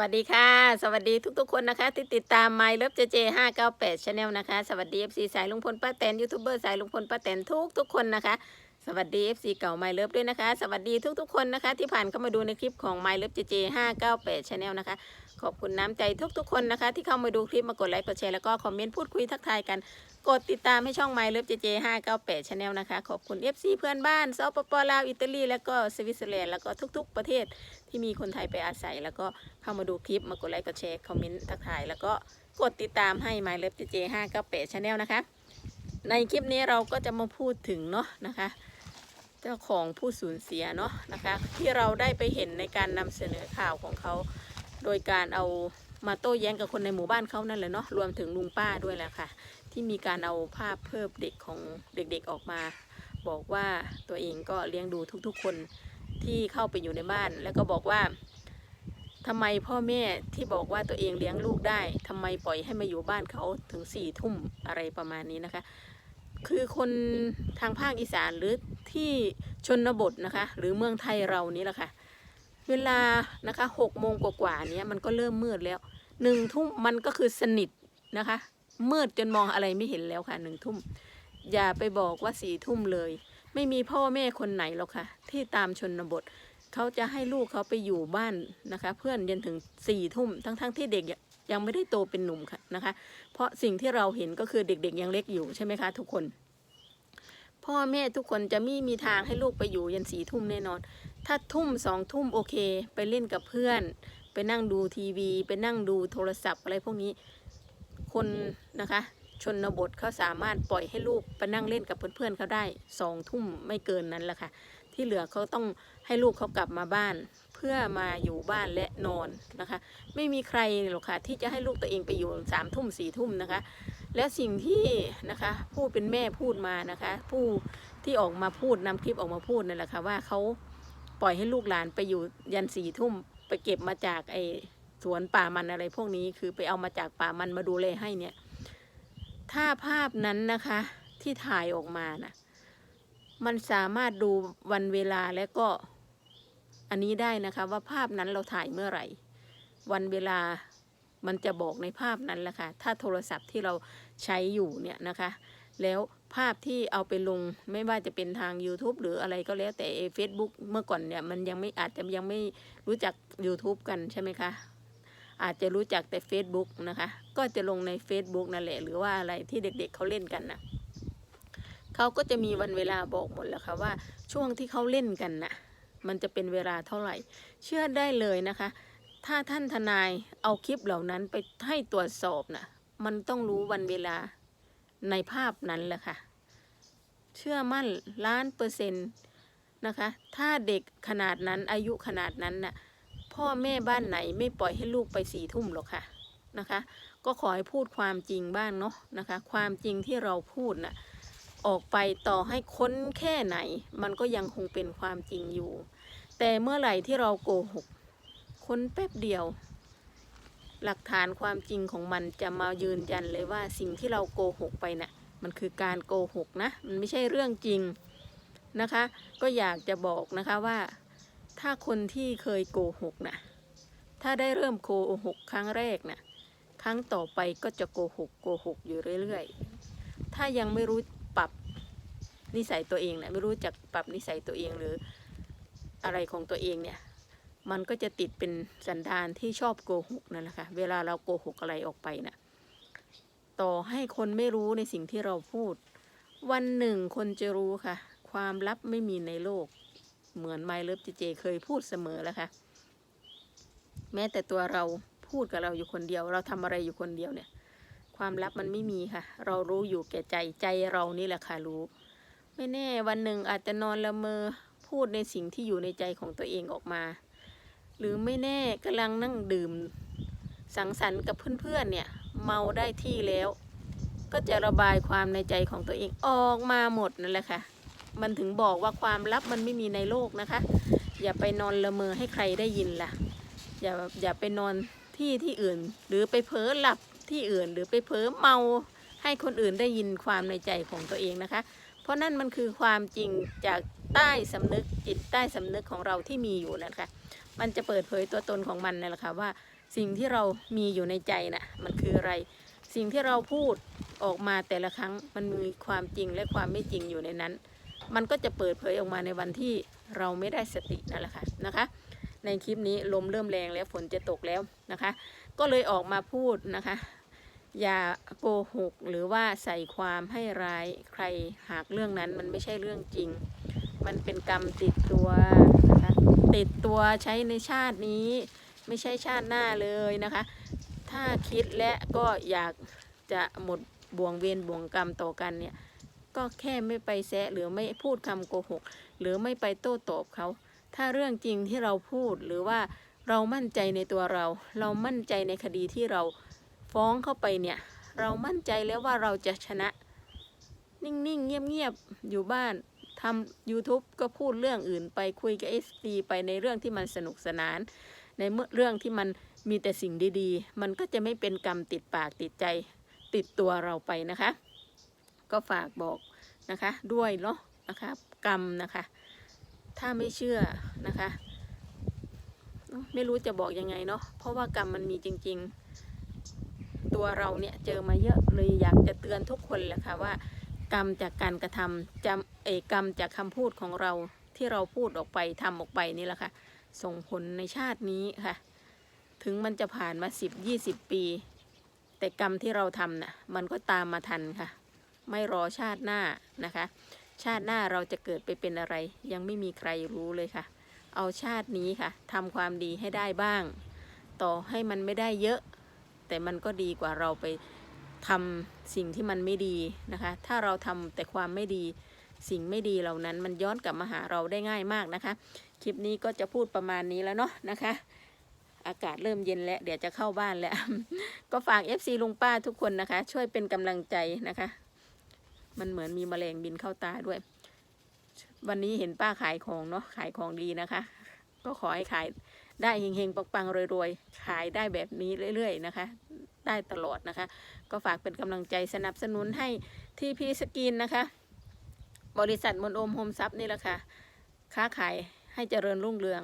วัสดีค่ะ สวัสดีทุกๆ คนนะคะ ที่ติดตาม My Love JJ 598 Channel นะคะ สวัสดี FC สายลุงพลป้าแตนยูทูบเบอร์สายลุงพลป้าแตนทุกทุกๆคนนะคะ สวัสดี FC เก่า My Love ด้วยนะคะ สวัสดีทุกๆ คนนะคะ ที่ผ่านเข้ามาดูในคลิปของ My Love JJ 598 Channel นลนะคะ ขอบคุณน้ำใจทุกๆ คนนะคะ ที่เข้ามาดูคลิปมากดไลค์กดแชร์แล้วก็คอมเมนต์พูดคุยทักทายกัน กดติดตามให้ช่อง My Love JJ 598 Channel นลนะคะ ขอบคุณ FC เพื่อนบ้านสปปลาวอิตาลีแล้วก็สวิตเซอร์แลนด์แล้วก็ทุก ๆ ประเทศที่มีคนไทยไปอาศัย แล้วก็เข้ามาดูคลิปมากดไลค์กดแชร์คอมเมนต์ทักทายแล้วก็กดติดตามให้ My Love JJ 598 Channel นะคะในคลิปนี้เราก็จะมาพูดถึงเนาะนะคะ เจ้าของผู้สูญเสียเนาะนะคะ ที่เราได้ไปเห็นในการนำเสนอข่าวของเขาโดยการเอามาโต้แย้งกับคนในหมู่บ้านเขานั่นแหละเนาะรวมถึงลุงป้าด้วยแหละค่ะ ที่มีการเอาภาพเพิ่มเด็กของเด็กๆออกมา บอกว่าตัวเองก็เลี้ยงดูทุกๆ คนที่เข้าไปอยู่ในบ้าน แล้วก็บอกว่าทำไมพ่อแม่ที่บอกว่าตัวเองเลี้ยงลูกได้ทำไมปล่อยให้มาอยู่บ้านเขาถึงสี่ทุ่มอะไรประมาณนี้นะคะ คือคนทางภาคอีสานหรือที่ชนบทนะคะ หรือเมืองไทยเรานี่แหละค่ะ เวลานะคะหกโมงกว่าๆเนี้ยมันก็เริ่มมืดแล้วหนึ่งทุ่มมันก็คือสนิทนะคะ มืดจนมองอะไรไม่เห็นแล้วค่ะหนึ่งทุ่ม อย่าไปบอกว่าสี่ทุ่มเลย ไม่มีพ่อแม่คนไหนหรอกค่ะ ที่ตามชนบทเขาจะให้ลูกเขาไปอยู่บ้านนะคะ เพื่อนยันถึงสี่ทุ่มทั้งๆที่เด็ก ยังไม่ได้โตเป็นหนุ่มค่ะนะคะ เพราะสิ่งที่เราเห็นก็คือเด็กๆยังเล็กอยู่ใช่ไหมคะทุกคน พ่อแม่ทุกคนจะไม่มีทางให้ลูกไปอยู่ยันสี่ทุ่มแน่นอน ถ้าทุ่มสองทุ่มโอเค ไปเล่นกับเพื่อน ไปนั่งดูทีวี ไปนั่งดูโทรศัพท์อะไรพวกนี้ คนนะคะชนบทเขาสามารถปล่อยให้ลูกไปนั่งเล่นกับเพื่อนๆเขาได้สองทุ่มไม่เกินนั้นแหละค่ะ ที่เหลือเขาต้องให้ลูกเขากลับมาบ้าน พื่อมาอยู่บ้านและนอนนะคะ ไม่มีใครหรอกค่ะที่จะให้ลูกตัวเองไปอยู่สามทุ่มสี่ทุ่มนะคะ และสิ่งที่นะคะผู้เป็นแม่พูดมานะคะ ผู้ที่ออกมาพูดนำคลิปออกมาพูดนั่นแหละค่ะว่าเขาปล่อยให้ลูกหลานไปอยู่ยันสี่ทุ่มไปเก็บมาจากไอสวนป่ามันอะไรพวกนี้คือไปเอามาจากป่ามันมาดูแลให้เนี่ย ถ้าภาพนั้นนะคะที่ถ่ายออกมานะมันสามารถดูวันเวลาและก็ อันนี้ได้นะคะว่าภาพนั้นเราถ่ายเมื่อไหร่ วันเวลามันจะบอกในภาพนั้นแหละค่ะ ถ้าโทรศัพท์ที่เราใช้อยู่เนี่ยนะคะ แล้วภาพที่เอาไปลงไม่ว่าจะเป็นทาง YouTube หรืออะไรก็แล้วแต่ Facebook เมื่อก่อนเนี่ยมันยังไม่อาจจะยังไม่รู้จัก YouTube กันใช่ไหมคะอาจจะรู้จักแต่ Facebook นะคะ ก็จะลงใน Facebook นั่นแหละ หรือว่าอะไรที่เด็กๆเเขาเล่นกันนะเขาก็จะมีวันเวลาบอกหมดแล้วค่ะว่าช่วงที่เขาเล่นกันนะ่ะ มันจะเป็นเวลาเท่าไหร่ เชื่อได้เลยนะคะ ถ้าท่านทนายเอาคลิปเหล่านั้นไปให้ตรวจสอบนะ่ะมันต้องรู้วันเวลาในภาพนั้นแหละค่ะ เชื่อมั่นล้านเปอร์เซ็นต์นะคะ ถ้าเด็กขนาดนั้นอายุขนาดนั้นน่ะพ่อแม่บ้านไหนไม่ปล่อยให้ลูกไปสี่ทุ่มหรอกค่ะนะคะ ก็ขอให้พูดความจริงบ้างเนาะนะคะ ความจริงที่เราพูดน่ะออกไปต่อให้ค้นแค่ไหน มันก็ยังคงเป็นความจริงอยู่ แต่เมื่อไหร่ที่เราโกหก คนแป๊บเดียว หลักฐานความจริงของมันจะมายืนยันเลยว่าสิ่งที่เราโกหกไปน่ะ มันคือการโกหกนะ มันไม่ใช่เรื่องจริงนะคะ ก็อยากจะบอกนะคะว่า ถ้าคนที่เคยโกหกนะถ้าได้เริ่มโกหกครั้งแรกนะครั้งต่อไปก็จะโกหกโกหกอยู่เรื่อยๆ ถ้ายังไม่รู้ปรับนิสัยตัวเองนะไม่รู้จักปรับนิสัยตัวเองหรือ อะไรของตัวเองเนี่ย มันก็จะติดเป็นสันดานที่ชอบโกหกนั่นแหละค่ะเวลาเราโกหกอะไรออกไปนะ่ะต่อให้คนไม่รู้ในสิ่งที่เราพูด วันหนึ่งคนจะรู้ค่ะ ความลับไม่มีในโลก เหมือนไมเลิฟเจเจเคยพูดเสมอแล้วค่ะ แม้แต่ตัวเราพูดกับเราอยู่คนเดียว เราทำอะไรอยู่คนเดียวเนี่ย ความลับมันไม่มีค่ะ เรารู้อยู่แก่ใจใจเรานี่แหละค่ะรู้ ไม่แน่วันหนึ่งอาจจะนอนละเมอ พูดในสิ่งที่อยู่ในใจของตัวเองออกมา หรือไม่แน่กำลังนั่งดื่ม สังสรรค์กับเพื่อนๆเนี่ยเมาได้ที่แล้ว ก็จะระบายความในใจของตัวเองออกมาหมดนั่นแหละค่ะ มันถึงบอกว่าความลับมันไม่มีในโลกนะคะ อย่าไปนอนละเมอให้ใครได้ยินล่ะ อย่าอย่าไปนอนที่ที่อื่น หรือไปเพ้อหลับที่อื่น หรือไปเพ้อเมาให้คนอื่นได้ยินความในใจของตัวเองนะคะ เพราะนั่นมันคือความจริงจากใต้สำนึกจิตใต้สำนึกของเราที่มีอยู่นะคะ มันจะเปิดเผยตัวตนของมันนั่นแหละค่ะว่าสิ่งที่เรามีอยู่ในใจน่ะมันคืออะไร สิ่งที่เราพูดออกมาแต่ละครั้งมันมีความจริงและความไม่จริงอยู่ในนั้น มันก็จะเปิดเผยออกมาในวันที่เราไม่ได้สตินั่นแหละค่ะนะคะ ในคลิปนี้ลมเริ่มแรงแล้วฝนจะตกแล้วนะคะ ก็เลยออกมาพูดนะคะ อย่าโกหกหรือว่าใส่ความให้ร้ายใครหากเรื่องนั้นมันไม่ใช่เรื่องจริง มันเป็นกรรมติดตัวนะคะติดตัวใช้ในชาตินี้ ไม่ใช่ชาติหน้าเลยนะคะ ถ้าคิดและก็อยากจะหมดบ่วงเวรบ่วงกรรมต่อกันเนี่ยก็แค่ไม่ไปแซะหรือไม่พูดคำโกหก หรือไม่ไปโต้ตอบเขา ถ้าเรื่องจริงที่เราพูดหรือว่าเรามั่นใจในตัวเรา เรามั่นใจในคดีที่เรา ฟ้องเข้าไปเนี่ย เรามั่นใจแล้วว่าเราจะชนะ นิ่งๆ เงียบๆ อยู่บ้านทำ YouTube ก็พูดเรื่องอื่นไปคุยกับ SD ไปในเรื่องที่มันสนุกสนาน ในเมื่อเรื่องที่มันมีแต่สิ่งดีๆ มันก็จะไม่เป็นกรรมติดปากติดใจติดตัวเราไปนะคะ ก็ฝากบอกนะคะด้วยเนาะนะคะกรรมนะคะ ถ้าไม่เชื่อนะคะเนอะไม่รู้จะบอกยังไงเนาะเพราะว่ากรรมมันมีจริง ๆ ตัวเราเนี่ยเจอมาเยอะเลยอยากจะเตือนทุกคนแหละค่ะว่า กรรมจากการกระทำจำเอกกรรมจากคำพูดของเราที่เราพูดออกไปทำออกไปนี่แหละค่ะ ส่งผลในชาตินี้ค่ะ ถึงมันจะผ่านมาสิบยี่สิบปี แต่กรรมที่เราทำน่ะมันก็ตามมาทันค่ะ ไม่รอชาติหน้านะคะ ชาติหน้าเราจะเกิดไปเป็นอะไร ยังไม่มีใครรู้เลยค่ะ เอาชาตินี้ค่ะทำความดีให้ได้บ้าง ต่อให้มันไม่ได้เยอะ แต่มันก็ดีกว่าเราไปทำสิ่งที่มันไม่ดีนะคะ ถ้าเราทำแต่ความไม่ดีสิ่งไม่ดีเหล่านั้นมันย้อนกลับมาหาเราได้ง่ายมากนะคะ คลิปนี้ก็จะพูดประมาณนี้แล้วเนาะนะคะ อากาศเริ่มเย็นแล้ว เดี๋ยวจะเข้าบ้านแล้ว ก็ฝาก FC ลุงป้าทุกคนนะคะ ช่วยเป็นกำลังใจนะคะ มันเหมือนมีแมลงบินเข้าตาด้วย วันนี้เห็นป้าขายของเนาะขายของดีนะคะ ก็ขอให้ขายได้เฮงๆปังๆรวยๆ ขายได้แบบนี้เรื่อยๆนะคะ ได้ตลอดนะคะ ก็ฝากเป็นกำลังใจสนับสนุนให้ที่พีสกินนะคะ บริษัทมนโอมโฮมซับนี่แหละค่ะ ค้าขายให้เจริญรุ่งเรือง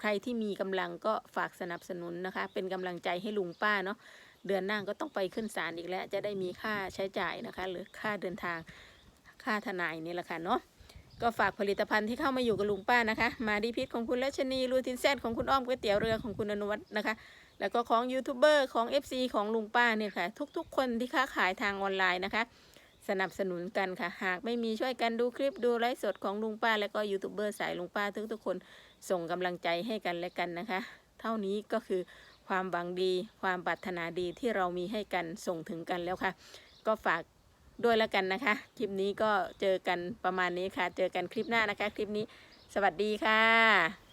ใครที่มีกำลังก็ฝากสนับสนุนนะคะ เป็นกำลังใจให้ลุงป้าเนาะเดือนหน้าก็ต้องไปขึ้นศาลอีกแล้ว จะได้มีค่าใช้จ่ายนะคะ หรือค่าเดินทางค่าทนายนี่แหละค่ะเนาะ ก็ฝากผลิตภัณฑ์ที่เข้ามาอยู่กับลุงป้านะคะ มาดีพิษของคุณรัชนีรูทินแซดของคุณอ้อมก๋วยเตี๋ยวเรือของคุณอนุวัฒน์นะคะ แล้วก็ของยูทูบเบอร์ของ FC ของลุงป้าเนี่ยค่ะ ทุกๆ คนที่ค้าขายทางออนไลน์นะคะ สนับสนุนกันค่ะ หากไม่มีช่วยกันดูคลิปดูไลฟ์สดของลุงป้า แล้วก็ยูทูบเบอร์สายลุงป้าทุกๆคนส่งกำลังใจให้กันและกันนะคะ เท่านี้ก็คือความหวังดี ความปรารถนาดีที่เรามีให้กันส่งถึงกันแล้วค่ะ ก็ฝาก ด้วยแล้วกันนะคะ คลิปนี้ก็เจอกันประมาณนี้ค่ะ เจอกันคลิปหน้านะคะ คลิปนี้สวัสดีค่ะ